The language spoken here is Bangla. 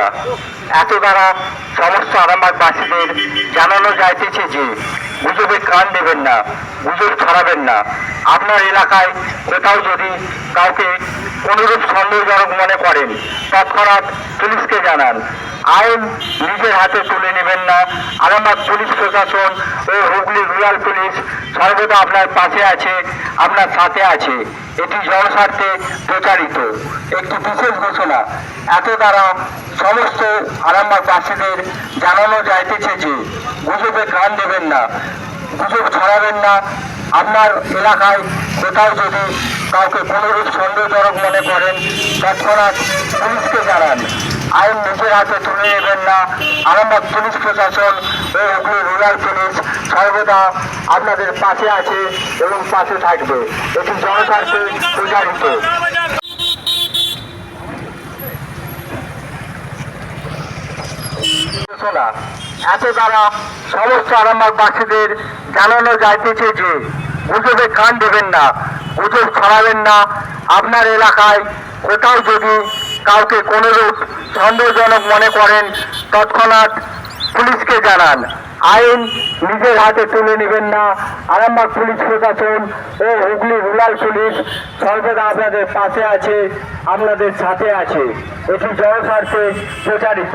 না। এত দ্বারা সমস্ত আরামবাগবাসীদের জানানো যাইতেছে যে, গুজবে কান দেবেন না, গুজব ছড়াবেন না। আপনার এলাকায় কোথাও যদি কাউকে কোনোরূপ সন্দেহজনক মনে করেন, তৎক্ষণাৎ পুলিশকে জানান। আইন নিজের হাতে তুলে নেবেন না। আরামবাগ পুলিশ প্রশাসন ও হুগলি রুরাল পুলিশ সর্বদা আপনার পাশে আছে। আপনার সাথে আছে। এটি জনস্বার্থে প্রচারিত। একটি বিশেষ ঘোষণা। এত দ্বারা সমস্ত আরামবাগবাসীদের জানানো যাইতেছে যে, গুজবে কান দেবেন না, গুজব ছড়াবেন না। আপনার এলাকায় কোথাও যদি কাউকে কোনোরূপ সন্দেহজনক মনে করেন, তৎক্ষণাৎ পুলিশকে জানান। আইন নিজের হাতে তুলে নেবেন না। আরামবাগ পুলিশ প্রশাসন ও হুগলি রুরাল পুলিশ সর্বদা আপনাদের পাশে আছে এবং পাশে থাকবে। এটি জনস্বার্থে প্রচারিত এত দ্বারা সমস্ত আরামবাগবাসীদের জানানো যাইতেছে যে, গুজবে কান দেবেন না, গুজব ছড়াবেন না। আপনার এলাকায় কোথাও যদি কাউকে কোনোরূপ সন্দেহজনক মনে করেন, তৎক্ষণাৎ পুলিশকে জানান। আইন নিজের হাতে তুলে নেবেন না। আরামবাগ পুলিশ প্রশাসন ও হুগলি রুরাল পুলিশ সর্বদা আপনাদের পাশে আছে, আপনাদের সাথে আছে। এটি জনস্বার্থে প্রচারিত।